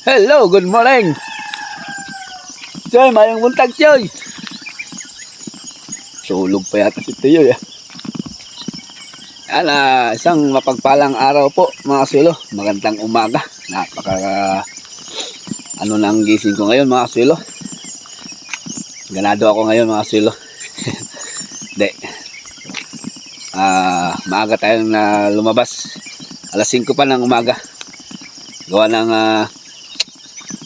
Hello, good morning. Choy, mayong buntag, Choy. Tulog pa yata si Tiyo, ya. Yan, ah, isang mapagpalang araw po, mga sulo. Magandang umaga. Napaka, ano nang gising ko ngayon, mga sulo. Ganado ako ngayon, mga sulo. Hindi. Ah, maaga tayong na lumabas. Alas 5 pa ng umaga. Gawa ng ah,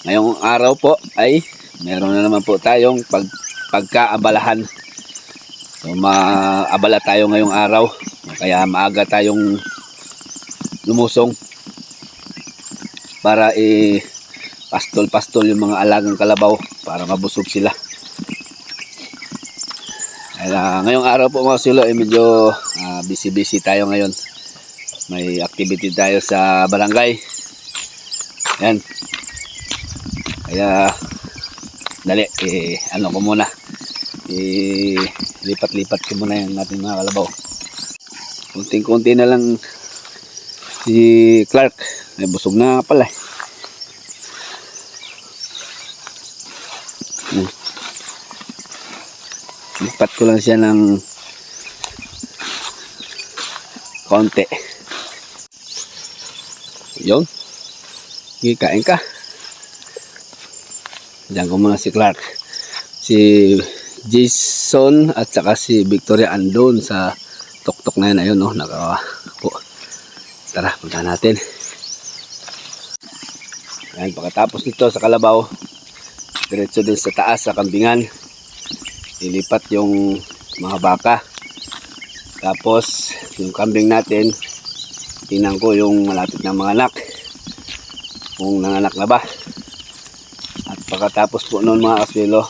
ngayong araw po ay meron na naman po tayong pag, pagkaabalahan. So maabala tayo ngayong araw. Kaya maaga tayong lumusong para i pastol-pastol yung mga alagang kalabaw para mabusog sila. Kaya ngayong araw po mga silo ay medyo ah, busy-busy tayo ngayon. May activity tayo sa barangay. Yan. Kaya dali eh, ano ko muna. Eh, lipat-lipat ko muna yung ating mga kalabaw. Kunting-kunti na lang si Clark. Ay busog na pala. Hmm. Lipat ko lang siya ng konti. Yun. Sige, kain ka. Diyan ko muna si Clark. Si Jason at saka si Victoria andun sa tuktok na yun. Ayun, no? Nakawa po. Tara, punta natin. Ayan, pagkatapos nito sa Kalabaw, diretso din sa taas sa kambingan. Ilipat yung mga baka. Tapos, yung kambing natin, tingnan ko yung malapit na mga anak. Kung nanganak na ba. At pagkatapos po noon mga kaswelo,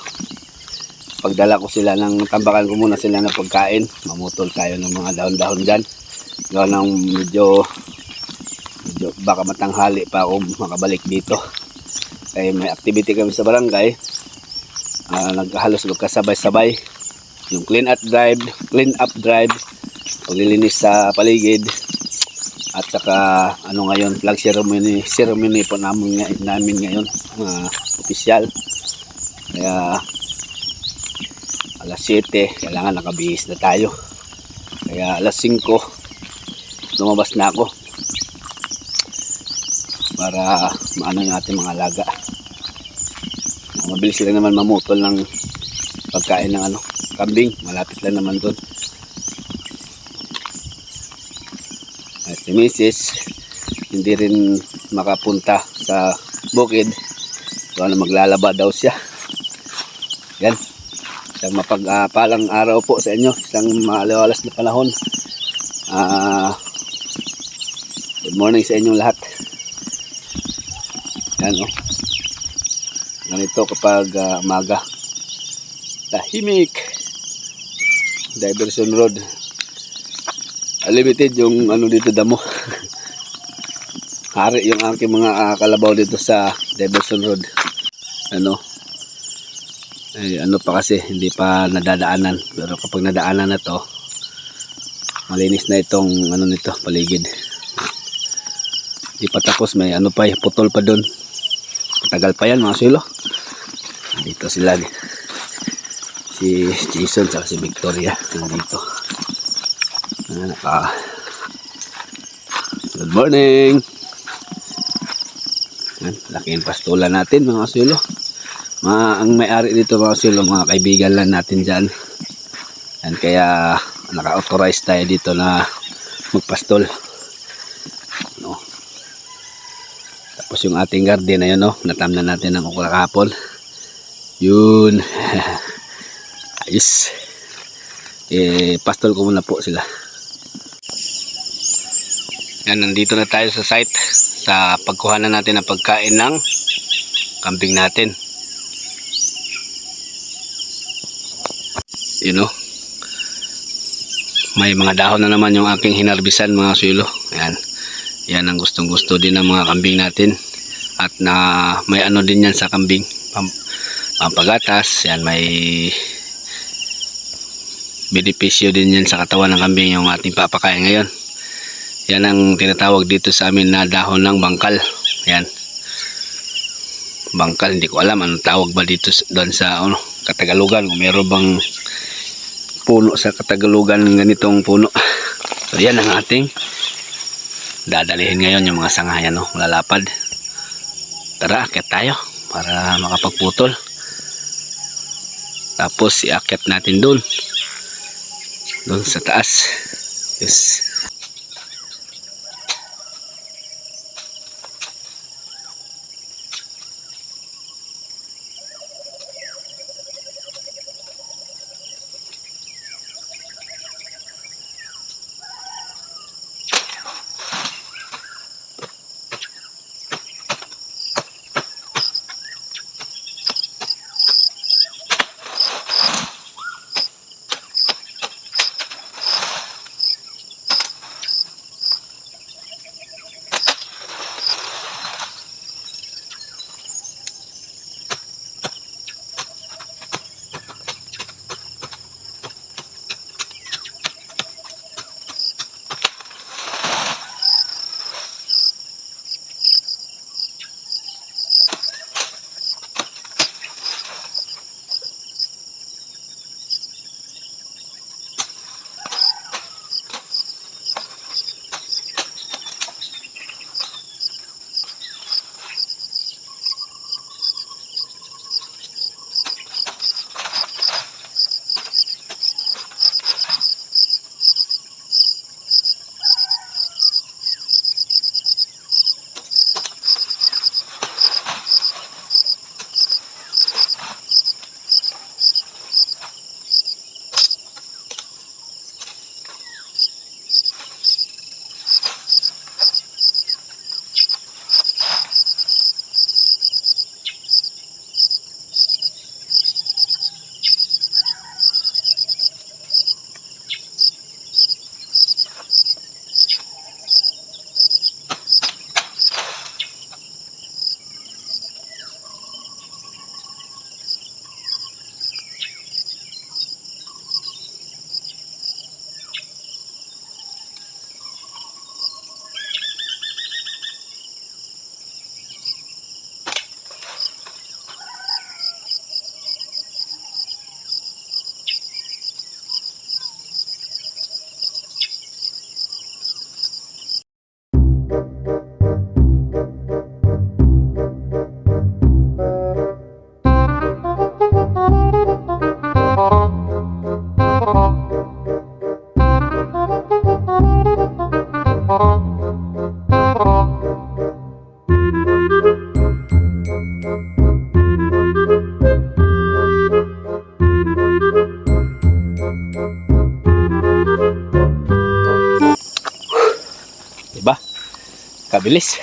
pagdala ko sila ng tambakan ko muna sila ng pagkain. Mamutol tayo ng mga dahon-dahon dyan. Gawa ng medyo, medyo baka matanghali pa ako makabalik dito. Kaya may activity kami sa barangay. Ah, naghalos magkasabay-sabay. Yung clean up drive, clean up drive, paglilinis sa paligid, at saka ano ngayon flag ceremony ceremony po namin, namin ngayon mga opisyal. Kaya alas 7 kailangan nakabihis na tayo. Kaya alas 5 lumabas na ako. Para maano yung ating mga alaga. Mabilis lang naman mamutol ng pagkain ng ano kambing. Malapit lang naman doon At si Mrs. hindi rin makapunta sa bukid. Kaya na maglalaba daw siya. Yan. Isang mapagpalang araw po sa inyo. Isang maliwalas na panahon. Ah, good morning sa inyong lahat. Yan o. Ganito kapag ah, umaga. Tahimik. Diversion Road limited yung ano dito damo hari yung aking mga ah, kalabaw dito sa Diverson Road ano ay ano pa kasi hindi pa nadadaanan pero kapag nadaanan na to malinis na itong ano nito paligid hindi pa tapos may ano pa eh, putol pa doon matagal pa yan mga silo dito sila si Jason at si Victoria Ayan, naka. Good morning. Ayan, laking pastula natin mga sulo. Mga, ang may-ari dito mga sulo, mga kaibigan lang natin dyan. Ayan, kaya naka-authorize tayo dito na magpastol. No. Tapos yung ating garden na yun, no? natamnan natin ng ukra kahapon. Yun. Ayos. Eh, pastol ko muna po sila. Yan, nandito na tayo sa site sa pagkuhanan natin ng pagkain ng kambing natin. You know, may mga dahon na naman yung aking hinarbisan mga sulo. Yan. Yan ang gustong gusto din ng mga kambing natin. At na may ano din yan sa kambing. Pam, pampagatas. Yan may benepisyo din yan sa katawan ng kambing yung ating papakain ngayon. Yan ang tinatawag dito sa amin na dahon ng bangkal. Yan. bangkal hindi ko alam anong tawag ba dito doon sa ano Katagalugan kung meron bang puno sa Katagalugan ng ganitong puno. So yan ang ating dadalihin ngayon yung mga sangayan no lalapad. Tara akit tayo para makapagputol. Tapos iakyat natin doon doon sa taas. Yes Kabilis.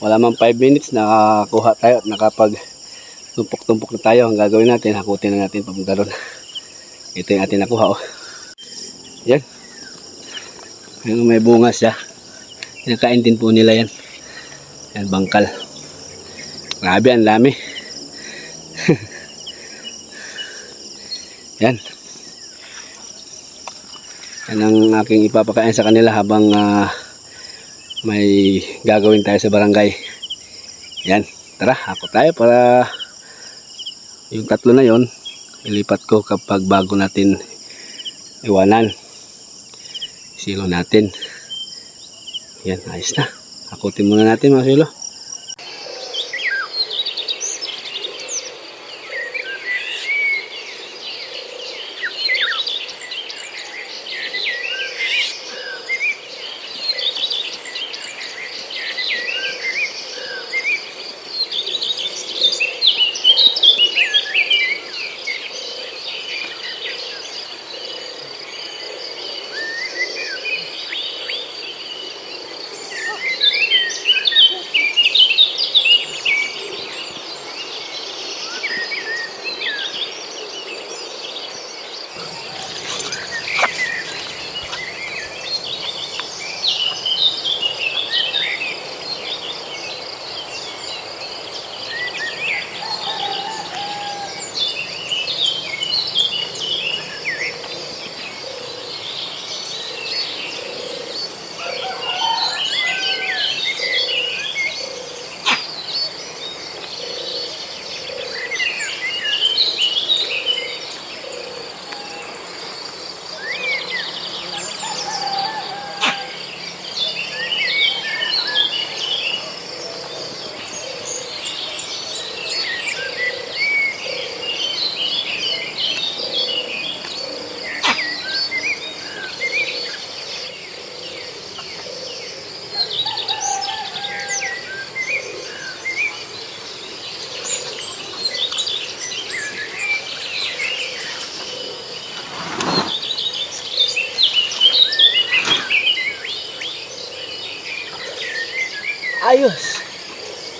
Wala mang 5 minutes nakakuha tayo at nakapag tumpok-tumpok na tayo. Ang gagawin natin, hakutin na natin papunta doon. Ito yung ating nakuha oh. Yan. Yung may bunga siya. Kinakain din po nila yan. Yan, bangkal. Grabe, ang lami. yan. Yan ang aking ipapakain sa kanila habang ah, may gagawin tayo sa barangay. Yan, tara, ako tayo para yung tatlo na yon ilipat ko kapag bago natin iwanan. Silo natin. Yan, ayos na. Hakutin muna natin mga silo.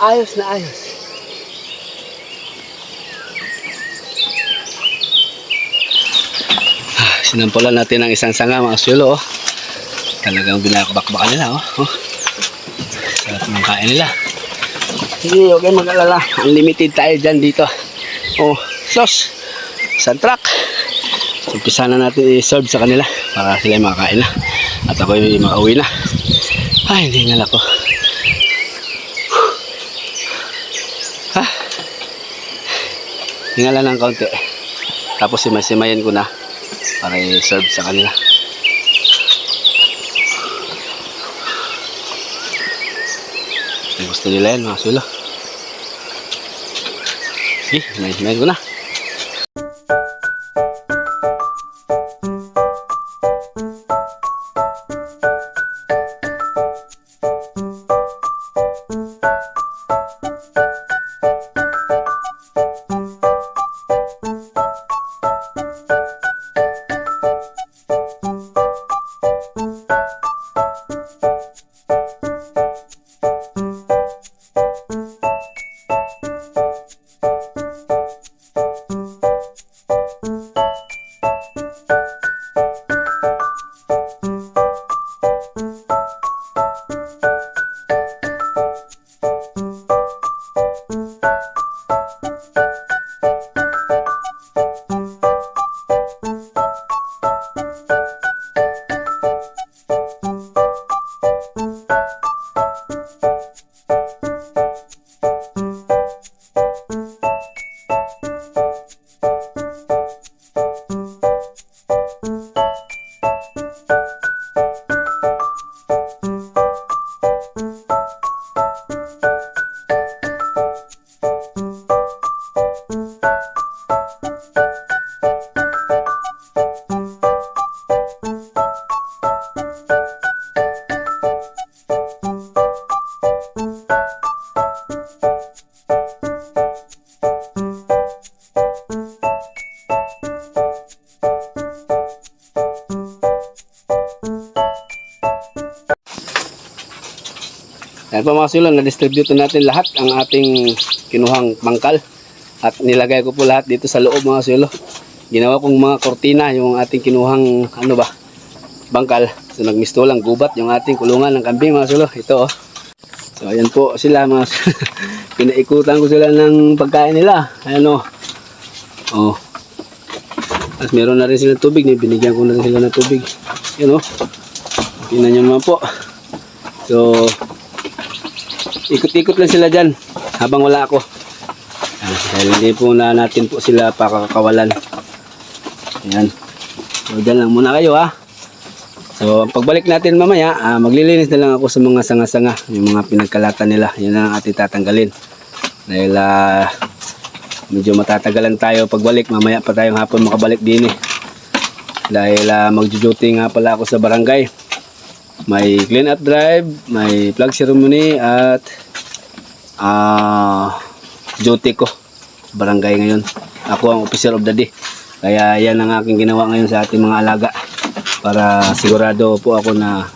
Ayos na ayos. Ah, Sinampulan natin ang isang sanga mga sulo. Oh. Talagang binakbakbakan nila. Oh. Oh. Sarap ng kain nila. Sige, okay mag-alala. Unlimited tayo dyan dito. Oh, sos. Isang truck. So, umpisa na natin i-serve sa kanila para sila makakain na. At ako yung makauwi na. Ay, hindi nga ako. Hingala ng kaunti. Tapos simay-simayan ko na para i-serve sa kanila. Gusto nila yan mga sulo. Sige, simay-simayan ko na. Yan po mga sulo, na-distribute natin lahat ang ating kinuhang mangkal. At nilagay ko po lahat dito sa loob mga sulo. Ginawa kong mga kortina yung ating kinuhang ano ba, bangkal. So nagmisto lang gubat yung ating kulungan ng kambing mga sulo. Ito oh. So ayan po sila mga. Pinaikutan ko sila ng pagkain nila. Ayan oh. Oh. At meron na rin silang tubig. Binigyan ko na rin sila ng tubig. Yan oh. Tingnan naman po. So, ikot-ikot lang sila dyan habang wala ako. Ah, dahil hindi po na natin po sila pakakawalan. Ayan. So, dyan lang muna kayo ha. So, pagbalik natin mamaya, ah, maglilinis na lang ako sa mga sanga-sanga, yung mga pinagkalatan nila. Yan ang ating tatanggalin. Dahil ah, medyo matatagalan tayo pagbalik. Mamaya pa tayong hapon makabalik din eh. Dahil uh, magjujuti nga pala ako sa barangay. May clean up drive, may flag ceremony at ah duty ko barangay ngayon. Ako ang officer of the day. Kaya yan ang aking ginawa ngayon sa ating mga alaga para sigurado po ako na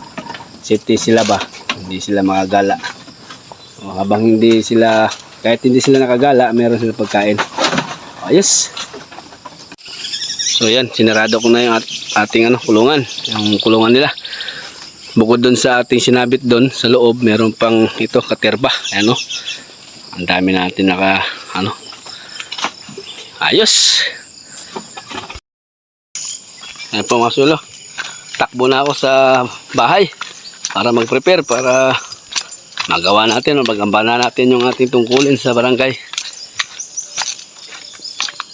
safety sila ba, hindi sila makagala. O, habang hindi sila, kahit hindi sila nakagala, meron sila pagkain. Ayos. So yan, sinarado ko na yung at, ating ano, kulungan, yung kulungan nila. Bukod doon sa ating sinabit doon sa loob, meron pang ito katerba, ano. Ang dami natin naka ano. Ayos. Ayan po mga sulo. Takbo na ako sa bahay para mag-prepare para magawa natin o magambana natin yung ating tungkulin sa barangay.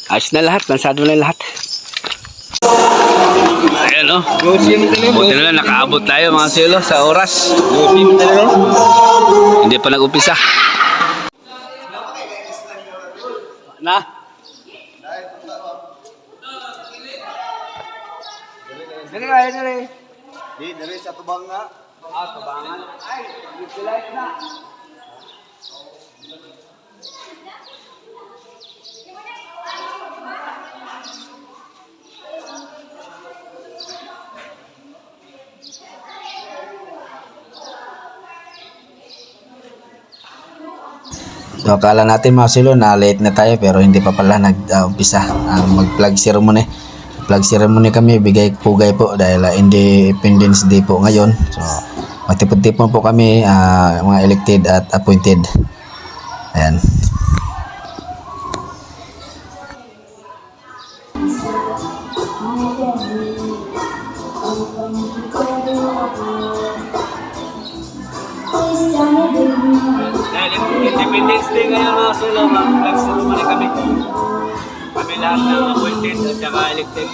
Ayos na lahat, lansado na lahat. Ayan o. Buti na lang nakaabot tayo mga silo sa oras. Hindi pa nag-upisa. Na? Dali ka, dali. Di, dari sa tubang nga. Ah, tabangan. Ay, utilize na. So akala natin mga silo na late na tayo pero hindi pa pala nag-umpisa ang mag-flag ceremony. Flag ceremony kami, bigay pugay po dahil ah, Independence Day po ngayon. So magtipon-tipon po kami ah, mga elected at appointed. Ayan. Lahat ng appointed at saka elected.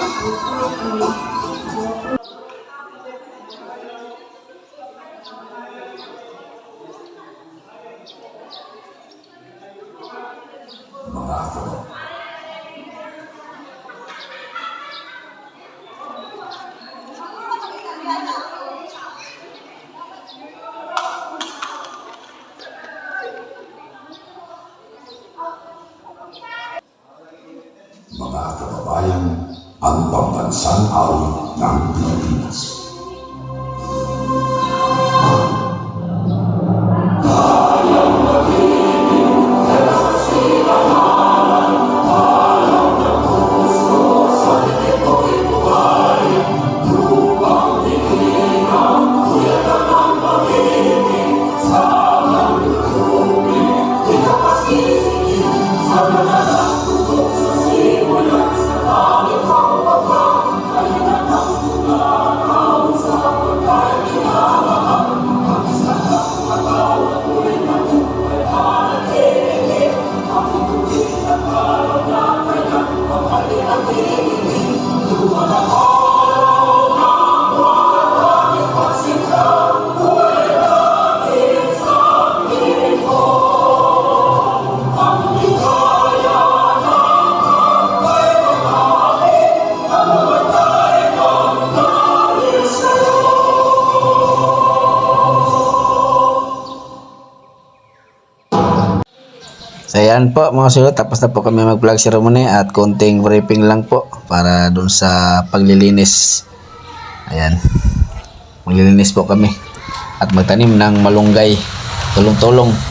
Ayan po mga sulot, tapos na po kami mag-vlog ceremony at konting briefing lang po para dun sa paglilinis. Ayan. Maglilinis po kami at magtanim ng malunggay. Tulong-tulong.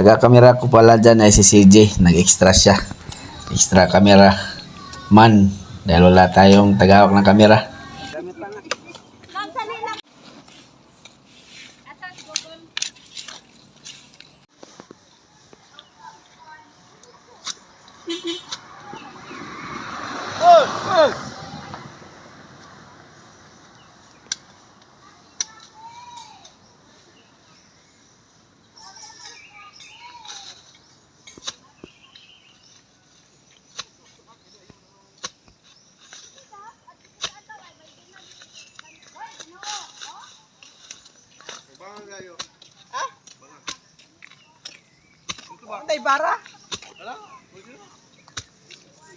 Ito? Taga-kamera ko pala dyan ay si CJ. Nag-extra siya. Extra camera man. Dahil wala tayong tagahawak ng kamera. Nang sali lang. Asan Google? Bara.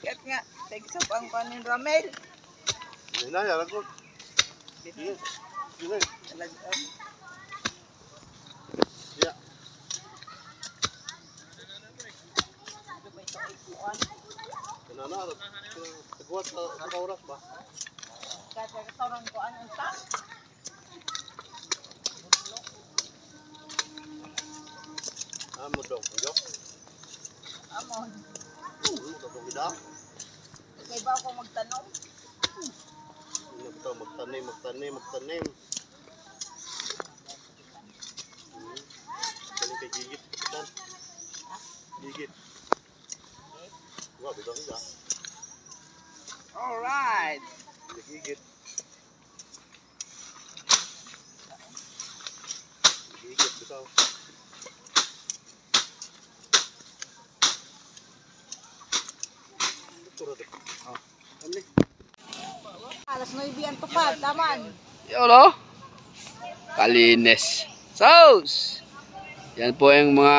Kat nga, tagsap ang kanin Ramel. Hindi na, yaran ko. Sige. Sige. Talagam. Yeah. Kanana, tagwat sa sa oras ba? Kaya katawan ko anong ta. Amo daw, yo. Amon. Gida. Kay ba ako magtanong? Ano daw, magtanim, magtanim, magtanim. Hmm. Galing kay Gigit. Gigit. Wa, bitaw siya. Alright. Higit. Higit bitaw. Alas 9 yan taman. Yolo. Kalinis. Sauce. Yan po yung mga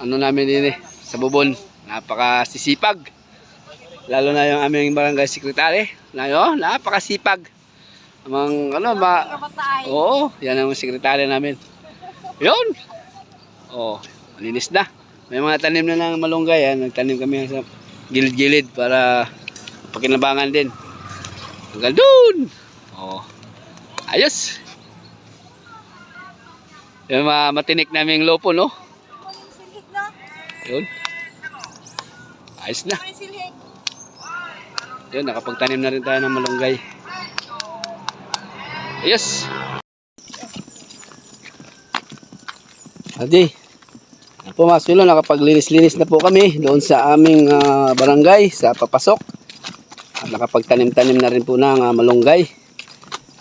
ano namin din eh, sa bubon. Napakasisipag. Lalo na yung aming barangay secretary. Na yun, napakasipag. Amang ano ba? Oo, yan ang sekretary namin. Yun. Oh, malinis na. May mga tanim na ng malunggay. Yan. Nagtanim kami sa gilid-gilid para pakinabangan din. Hanggang dun. Oh. Ayos. Yung mga matinik naming lopo, no? Yun. Ayos na. Yun, nakapagtanim na rin tayo ng malunggay. Ayos. Adi. Po mga sulo, nakapaglinis-linis na po kami doon sa aming ah, barangay, sa papasok. Nakapagtanim-tanim na rin po ng ah, malunggay.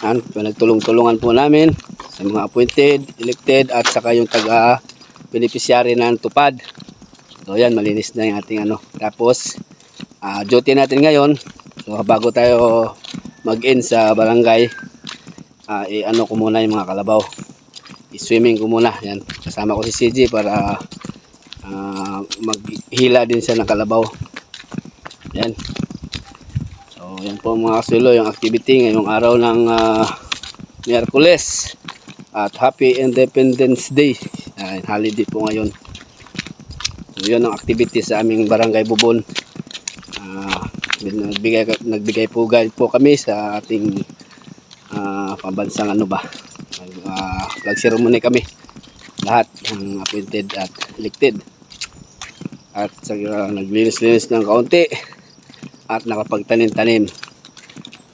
Yan, nagtulong-tulungan po namin sa mga appointed, elected, at saka yung taga-beneficiary ng tupad. So yan, malinis na yung ating ano. Tapos, ah, duty natin ngayon, so bago tayo mag-in sa barangay, ah, i-ano ko muna yung mga kalabaw. I-swimming ko muna. Yan, kasama ko si CJ para ah, maghila din siya ng kalabaw. Yan. Yan po mga kasulo, yung activity ngayong araw ng ah, Miyerkules. At Happy Independence Day. Yan, holiday po ngayon. So, yun ang activity sa aming barangay Bubon. Ah, nagbigay, nagbigay po guide po kami sa ating ah, pambansang ano ba flag ceremony kami lahat ng appointed at elected at uh, naglinis-linis ng kaunti at nakapagtanim-tanim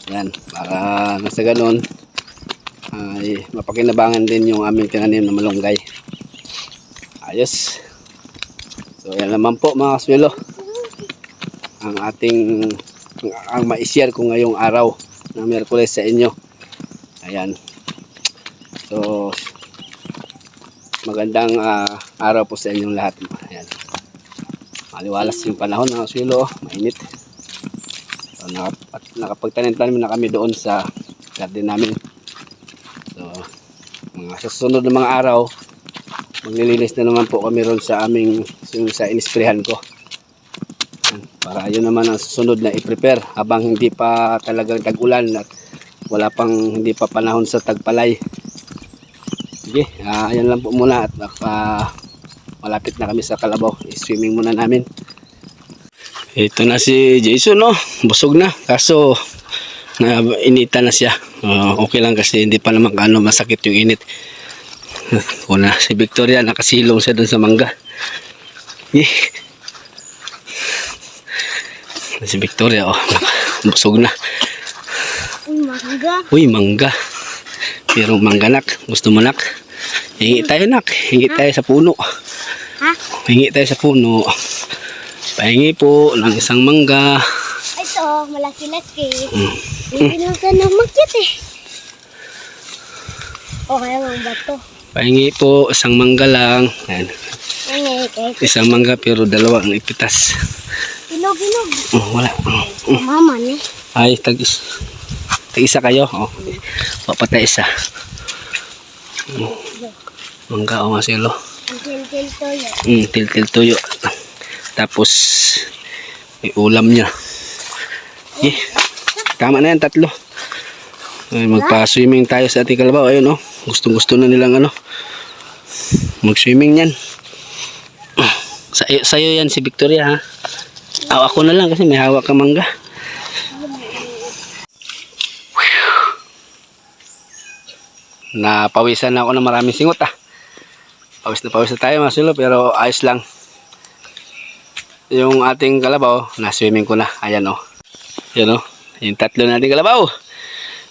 yan para nasa ganun ay mapakinabangan din yung aming tinanim na malunggay ayos so yan naman po mga kaswelo ang ating ang, ma-share ko ngayong araw ng Miyerkules sa inyo. Ayan. So magandang ah, araw po sa inyong lahat. Ayan. Maliwalas yung panahon ng asilo, mainit. Nakapagtanim-tanim na kami doon sa garden namin. So mga susunod na mga araw maglilinis na naman po kami ron sa aming sa inisprehan ko. Para yun naman ang susunod na i-prepare habang hindi pa talagang tag-ulan at wala pang hindi pa panahon sa tagpalay. Sige ah, ayan lang po muna at ah, malapit na kami sa kalabaw. I-swimming muna namin ito na si Jason no? Busog na. Kaso na inita na siya. Ah, okay lang kasi hindi pa naman ano masakit yung init. Una, si Victoria nakasilong siya dun sa mangga. Eh. Si Victoria oh busog na. Uy, mangga. uy mangga. Pero mangga nak gusto mo nak? Hingi tayo nak hingi tayo sa puno. Ha? hingi tayo sa puno pahingi po ng isang mangga Ito, malaki-laki. Hindi lang ka na eh. O kaya mga bato. pahingi po isang mangga lang Ayan. Isang mangga pero dalawa ang ipitas inog-inog. oh, wala oh. Mama ni. ay tag tag isa kayo oh papatay isa Oh. mangga o masilo Ang til-til yun. Mm, til-til tuyo. Tapos, may ulam niya. Eh, tama na yan, tatlo. Ay, magpa-swimming tayo sa ating kalabaw. Ayun, oh. Gustong-gusto na nilang ano. Mag-swimming yan. Sa, sa'yo yan si Victoria, ha? Aw, ako na lang kasi may hawak ka mangga. Napawisan na ako ng maraming singot, ah. Pawis na pawis na tayo mga sulo pero ayos lang. Yung ating kalabaw, na-swimming ko na. Ayan. Oh. Ayan o. Oh. Yung tatlo nating kalabaw.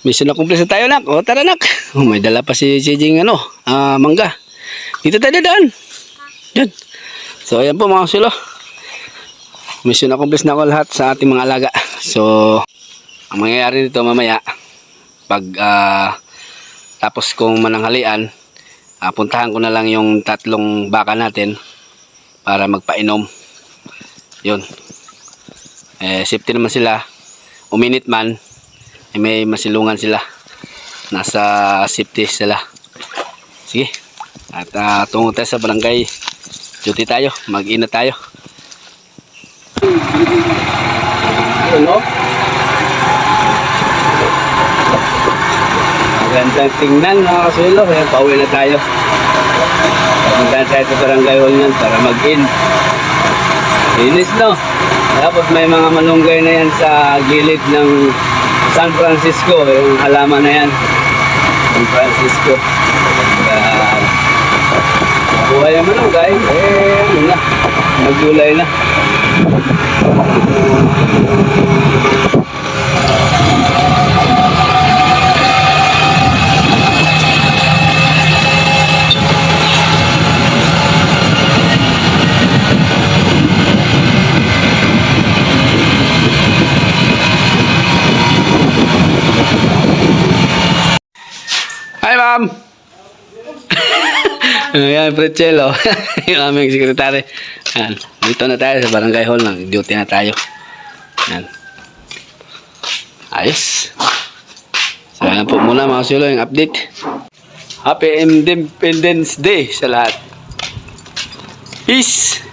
Mission na complete na tayo nak. O tara nak. Oh, may dala pa si Sijing ano, ah, mangga. Dito tayo daan. Yan. So ayan po mga sulo. Mission na complete na ako lahat sa ating mga alaga. So, ang mangyayari nito mamaya, pag ah, tapos kong mananghalian, ah, puntahan ko na lang yung tatlong baka natin para magpainom. Yun. Eh, safety naman sila. Uminit man, eh, may masilungan sila. Nasa safety sila. Sige. At uh, tungo tayo sa barangay. Duty tayo. Mag-ina tayo. Ano? Magandang tingnan mga kasulo. Kaya pauwi na tayo. Magandang tayo sa barangay hall yan para mag-in. Linis no. Tapos may mga malunggay na yan sa gilid ng San Francisco. Yung halaman na yan. San Francisco. Kaya, buhay ang malunggay. Eh, ano na. Magjulay na. Ma'am! Ayan, Pretchelo. yung aming sekretary. Ayan, dito na tayo sa barangay hall. Nag-duty na tayo. Ayan. Ayos. So, ayan po muna mga silo yung update. Happy Independence Day sa lahat. Peace!